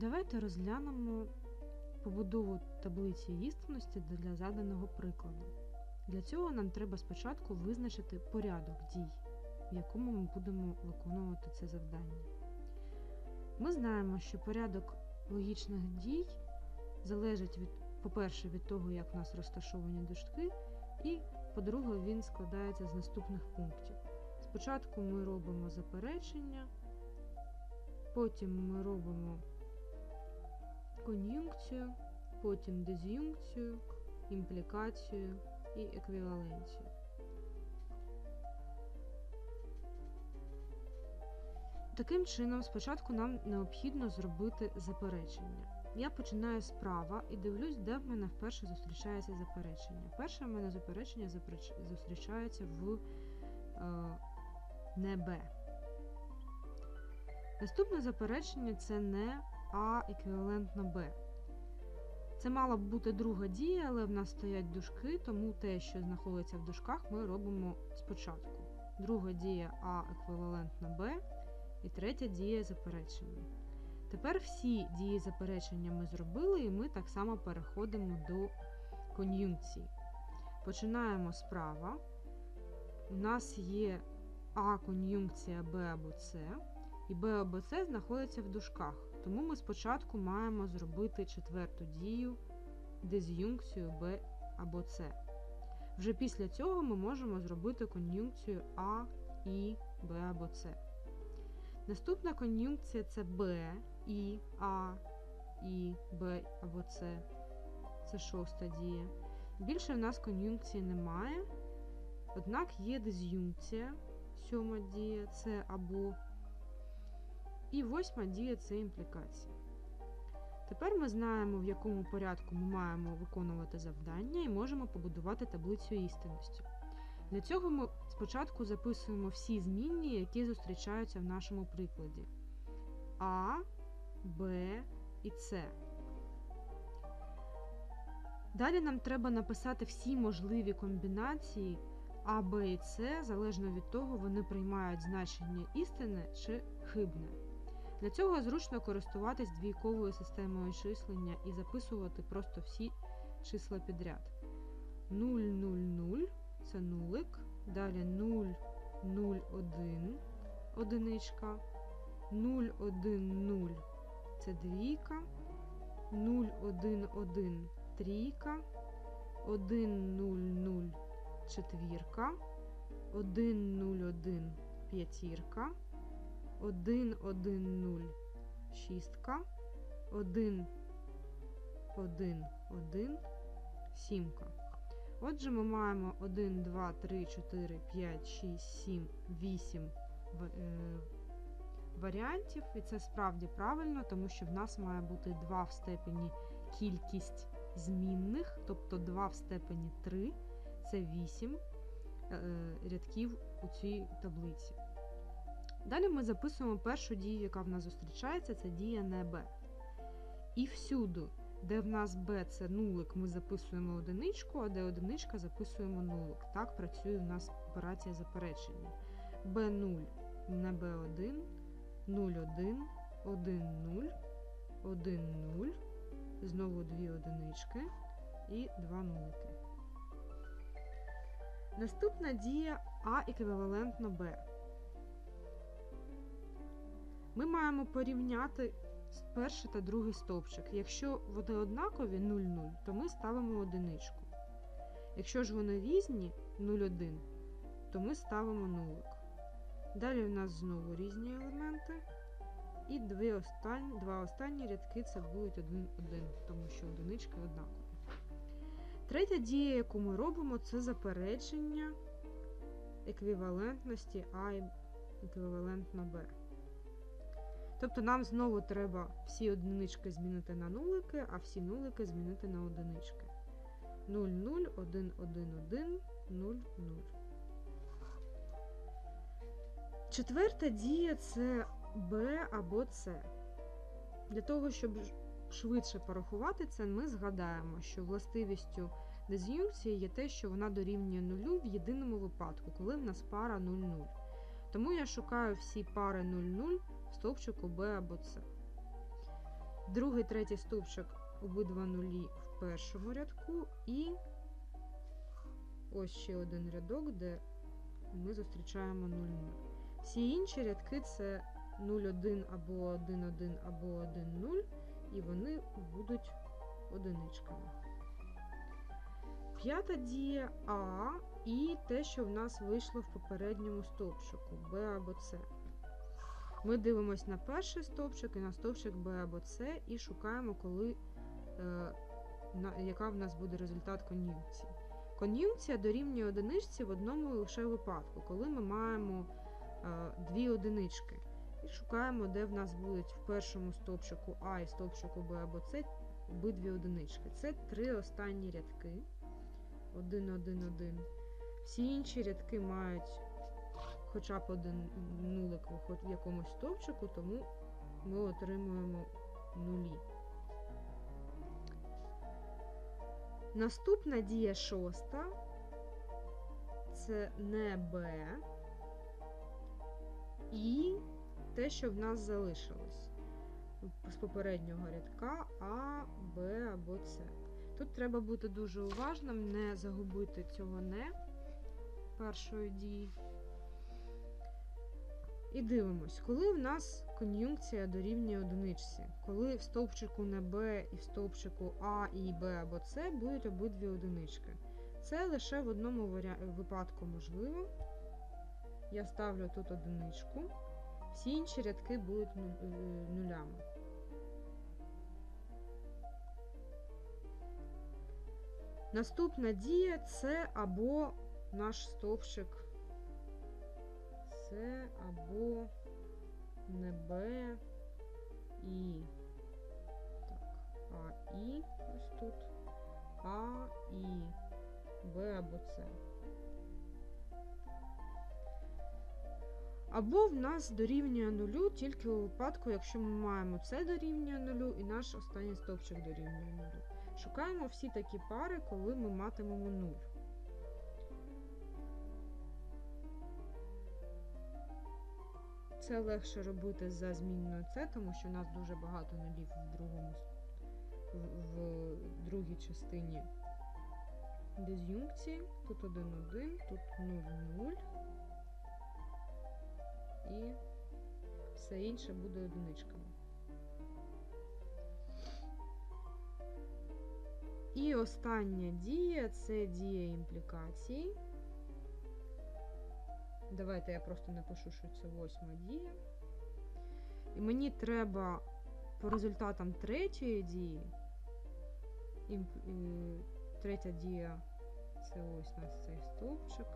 Давайте розглянемо побудову таблиці істинності для заданого прикладу. Для цього нам треба спочатку визначити порядок дій, в якому ми будемо виконувати це завдання. Ми знаємо, що порядок логічних дій залежить від, по-перше, від того, як у нас розташовані дужки, і, по-друге, він складається з наступних пунктів. Спочатку ми робимо заперечення, потім ми робимо кон'юнкцію, потім диз'юнкцію, імплікацію і еквіваленцію. Таким чином, спочатку нам необхідно зробити заперечення. Я починаю справа і дивлюсь, де в мене вперше зустрічається заперечення. Перше в мене заперечення зустрічається в е, не Б. Наступне заперечення це не А еквівалентно Б. Це мала б бути друга дія, але в нас стоять дужки, тому те, що знаходиться в дужках, ми робимо спочатку. Друга дія А еквівалентна Б, і третя дія заперечення. Тепер всі дії заперечення ми зробили, і ми так само переходимо до кон'юнкції. Починаємо справа. У нас є А кон'юнкція Б або С, і Б або С знаходиться в дужках. Тому ми спочатку маємо зробити четверту дію диз'юнкцію Б або С. Вже після цього ми можемо зробити кон'юнкцію А, І, Б або С. Наступна кон'юнкція це Б, І, А, І, Б або С. Це шоста дія. Більше в нас кон'юнкції немає. Однак є диз'юнкція, сьома дія це або. І восьма дія це імплікація. Тепер ми знаємо, в якому порядку ми маємо виконувати завдання і можемо побудувати таблицю істинності. Для цього ми спочатку записуємо всі змінні, які зустрічаються в нашому прикладі: А, Б і С. Далі нам треба написати всі можливі комбінації А, Б і С, залежно від того, вони приймають значення істини чи хибне. Для цього зручно користуватись двійковою системою числення і записувати просто всі числа підряд. 0, 0, 0 це нулик, далі 0, 0, 1 одиничка, 0, 1, 0 це двійка, 0, 1, 1 трійка, 1, 0, 0 четвірка, 1, 0, 1 п'ятірка, 1, 1, 0 шістка, 1, 1, 1 сімка. Отже, ми маємо 1, 2, 3, 4, 5, 6, 7, 8 е, варіантів. І це справді правильно, тому що в нас має бути 2 в степені кількість змінних, тобто 2 в степені 3 це 8 е, рядків у цій таблиці. Далі ми записуємо першу дію, яка в нас зустрічається, це дія не Б. І всюди, де в нас Б це нулик, ми записуємо одиничку, а де одиничка записуємо нулик. Так працює у нас операція заперечення. Б0 на Б1, 0,1, 1,0, 1,0, знову дві одинички і два нулики. Наступна дія А еквівалентно Б. Ми маємо порівняти перший та другий стовпчик. Якщо вони однакові 0,0, то ми ставимо одиничку. Якщо ж вони різні 0,1, то ми ставимо нулик. Далі в нас знову різні елементи. І дві останні, два останні рядки це будуть 1,1, тому що одинички однакові. Третя дія, яку ми робимо, це заперечення еквівалентності А еквівалентно Б. Тобто нам знову треба всі одинички змінити на нулики, а всі нулики змінити на одинички. 0, 0, 1, 1, 1, 0, 0. Четверта дія це Б або С. Для того, щоб швидше порахувати це, ми згадаємо, що властивістю диз'юнкції є те, що вона дорівнює нулю в єдиному випадку, коли в нас пара 0,0. Тому я шукаю всі пари 0,0 в стовпчику Б або С. Другий, третій стовпчик обидва нулі в першому рядку, і ось ще один рядок, де ми зустрічаємо 0, 0. Всі інші рядки це 0, 1 або 1, 1 або 1, 0, і вони будуть одиничками. П'ята дія А і те, що в нас вийшло в попередньому стовпчику Б або С. Ми дивимося на перший стовпчик і на стовпчик Б або С і шукаємо, коли, е, на, яка в нас буде результат кон'юнкції. Кон'юнкція дорівнює одиничці в одному лише випадку, коли ми маємо е, дві одинички. І шукаємо, де в нас будуть в першому стовпчику А і стовпчику Б або С обидві одинички. Це три останні рядки. 1, 1, 1. Всі інші рядки мають хоча б один нулик в якомусь стовпчику, тому ми отримуємо нулі. Наступна дія шоста це не Б і те, що в нас залишилось з попереднього рядка А, Б або С. Тут треба бути дуже уважним, не загубити цього не першої дії. І дивимось, коли в нас кон'юнкція дорівнює одиничці, коли в стовпчику на Б і в стовпчику А і Б або С будуть обидві одинички. Це лише в одному випадку можливо. Я ставлю тут одиничку, всі інші рядки будуть нулями. Наступна дія це або наш стовпчик С, або не Б і так, А і ось тут, А і Б або С. Або в нас дорівнює нулю тільки у випадку, якщо ми маємо С дорівнює нулю і наш останній стовпчик дорівнює нулю. Шукаємо всі такі пари, коли ми матимемо 0. Це легше робити за змінною С, тому що у нас дуже багато нулів в другому, в, другій частині диз'юнкції. Тут 1, 1, тут 0, 0. І все інше буде одиничками. І остання дія це дія імплікації. Давайте я просто напишу, що це восьма дія. І мені треба по результатам третьої дії. Третя дія це ось у нас цей стовпчик.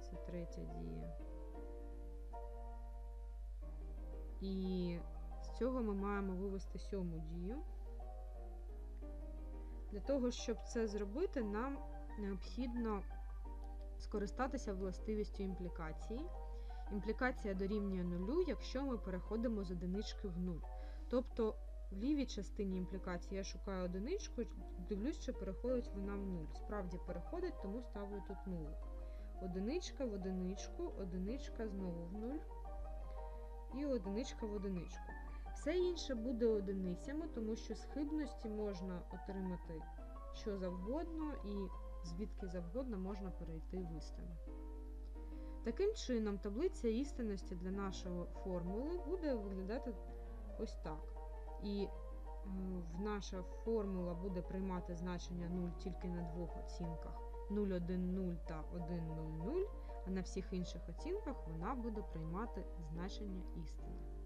Це третя дія. І з цього ми маємо вивести сьому дію. Для того, щоб це зробити, нам необхідно скористатися властивістю імплікації. Імплікація дорівнює нулю, якщо ми переходимо з одинички в нуль. Тобто в лівій частині імплікації я шукаю одиничку, дивлюсь, що переходить вона в нуль. Справді переходить, тому ставлю тут нуль. Одиничка в одиничку, одиничка знову в нуль. І одиничка в одиничку. Все інше буде одиницями, тому що з хибності можна отримати що завгодно, і звідки завгодно можна перейти в істину. Таким чином, таблиця істинності для нашої формули буде виглядати ось так. І наша формула буде приймати значення 0 тільки на двох оцінках 0, 1, 0 та 1, 0, 0, а на всіх інших оцінках вона буде приймати значення істини.